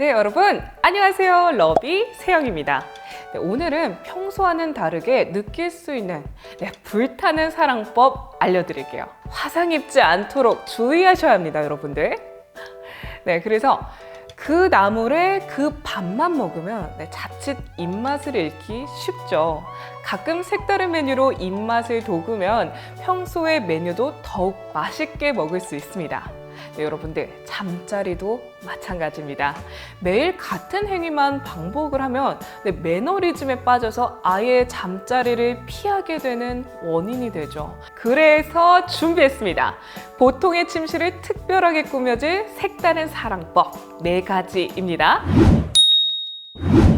네, 여러분 안녕하세요. 러비 세영입니다. 네, 오늘은 평소와는 다르게 느낄 수 있는 네, 불타는 사랑법 알려드릴게요. 화상 입지 않도록 주의하셔야 합니다, 여러분들. 네, 그래서 그 나물에 그 밥만 먹으면 네, 자칫 입맛을 잃기 쉽죠. 가끔 색다른 메뉴로 입맛을 돋우면 평소의 메뉴도 더욱 맛있게 먹을 수 있습니다. 네, 여러분들 잠자리도 마찬가지입니다. 매일 같은 행위만 반복을 하면 네, 매너리즘에 빠져서 아예 잠자리를 피하게 되는 원인이 되죠. 그래서 준비했습니다. 보통의 침실을 특별하게 꾸며줄 색다른 사랑법 네 가지입니다.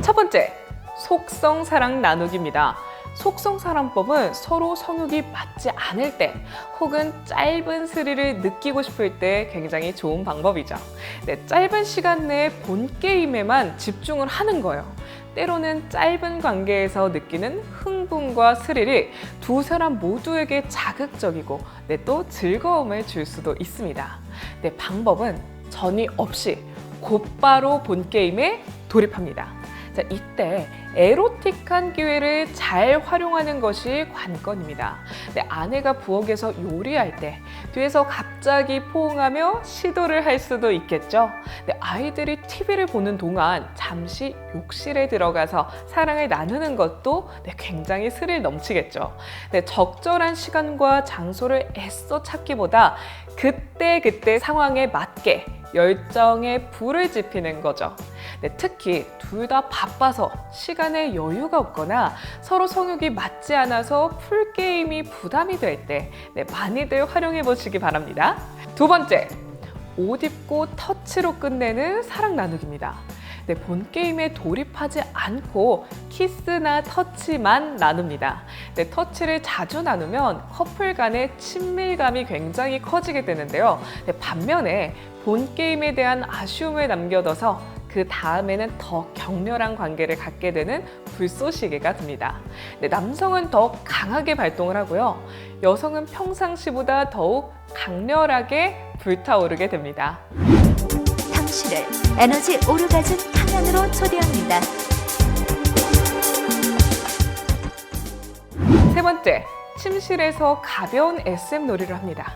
첫 번째, 속성 사랑 나누기입니다. 속성 사랑법은 서로 성욕이 맞지 않을 때 혹은 짧은 스릴을 느끼고 싶을 때 굉장히 좋은 방법이죠. 네, 짧은 시간 내에 본 게임에만 집중을 하는 거예요. 때로는 짧은 관계에서 느끼는 흥분과 스릴이 두 사람 모두에게 자극적이고 네, 또 즐거움을 줄 수도 있습니다. 네, 방법은 전이 없이 곧바로 본 게임에 돌입합니다. 자, 이때 에로틱한 기회를 잘 활용하는 것이 관건입니다. 네, 아내가 부엌에서 요리할 때 뒤에서 갑자기 포옹하며 시도를 할 수도 있겠죠. 네, 아이들이 TV를 보는 동안 잠시 욕실에 들어가서 사랑을 나누는 것도 네, 굉장히 스릴 넘치겠죠. 네, 적절한 시간과 장소를 애써 찾기보다 그때 그때 상황에 맞게 열정에 불을 지피는 거죠. 네, 특히 둘 다 바빠서 시간에 여유가 없거나 서로 성욕이 맞지 않아서 풀게임이 부담이 될때 네, 많이들 활용해 보시기 바랍니다. 두 번째, 옷 입고 터치로 끝내는 사랑 나누기입니다. 네, 본 게임에 돌입하지 않고 키스나 터치만 나눕니다. 네, 터치를 자주 나누면 커플 간의 친밀감이 굉장히 커지게 되는데요. 네, 반면에 본 게임에 대한 아쉬움을 남겨둬서 그 다음에는 더 격렬한 관계를 갖게 되는 불쏘시개가 됩니다. 네, 남성은 더 강하게 발동을 하고요. 여성은 평상시보다 더욱 강렬하게 불타오르게 됩니다. 당신을 에너지 오르가즘 탕양으로 초대합니다. 세 번째, 침실에서 가벼운 SM 놀이를 합니다.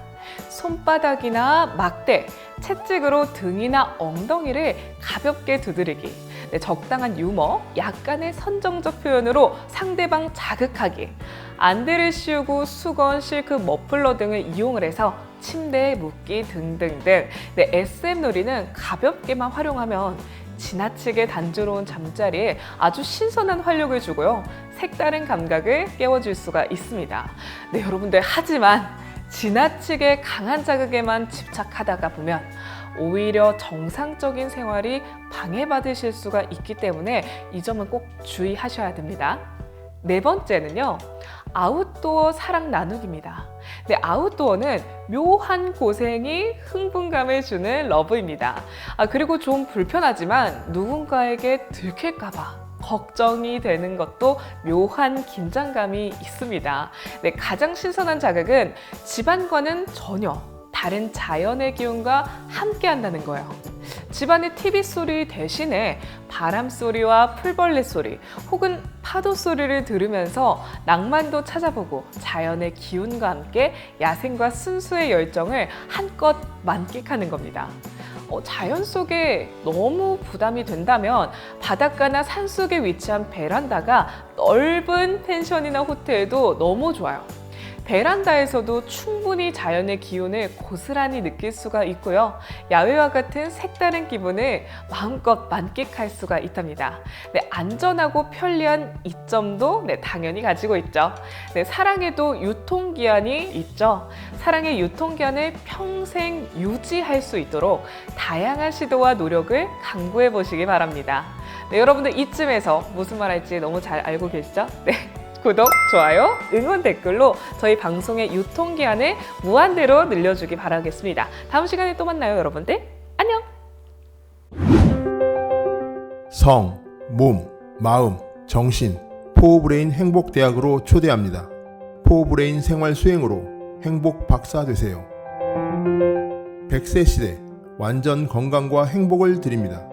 손바닥이나 막대, 채찍으로 등이나 엉덩이를 가볍게 두드리기. 네, 적당한 유머, 약간의 선정적 표현으로 상대방 자극하기. 안대를 씌우고 수건, 실크, 머플러 등을 이용을 해서 침대에 묶기 등등등. 네, SM 놀이는 가볍게만 활용하면 지나치게 단조로운 잠자리에 아주 신선한 활력을 주고요. 색다른 감각을 깨워줄 수가 있습니다. 네, 여러분들, 하지만 지나치게 강한 자극에만 집착하다가 보면 오히려 정상적인 생활이 방해받으실 수가 있기 때문에 이 점은 꼭 주의하셔야 됩니다. 네 번째는요, 아웃도어 사랑 나누기입니다. 네, 아웃도어는 묘한 고생이 흥분감을 주는 러브입니다. 아, 그리고 좀 불편하지만 누군가에게 들킬까봐 걱정이 되는 것도 묘한 긴장감이 있습니다. 네, 가장 신선한 자극은 집안과는 전혀 다른 자연의 기운과 함께 한다는 거예요. 집안의 TV 소리 대신에 바람 소리와 풀벌레 소리 혹은 파도 소리를 들으면서 낭만도 찾아보고 자연의 기운과 함께 야생과 순수의 열정을 한껏 만끽하는 겁니다. 어, 자연 속에 너무 부담이 된다면 바닷가나 산 속에 위치한 베란다가 넓은 펜션이나 호텔도 너무 좋아요. 베란다에서도 충분히 자연의 기운을 고스란히 느낄 수가 있고요. 야외와 같은 색다른 기분을 마음껏 만끽할 수가 있답니다. 네, 안전하고 편리한 이점도 네, 당연히 가지고 있죠. 네, 사랑에도 유통기한이 있죠. 사랑의 유통기한을 평생 유지할 수 있도록 다양한 시도와 노력을 강구해 보시기 바랍니다. 네, 여러분들 이쯤에서 무슨 말 할지 너무 잘 알고 계시죠? 네. 구독, 좋아요, 응원 댓글로 저희 방송의 유통기한을 무한대로 늘려주기 바라겠습니다. 다음 시간에 또 만나요, 여러분들. 안녕! 성, 몸, 마음, 정신, 포브레인 행복대학으로 초대합니다. 포브레인 생활 수행으로 행복 박사 되세요. 100세 시대 완전 건강과 행복을 드립니다.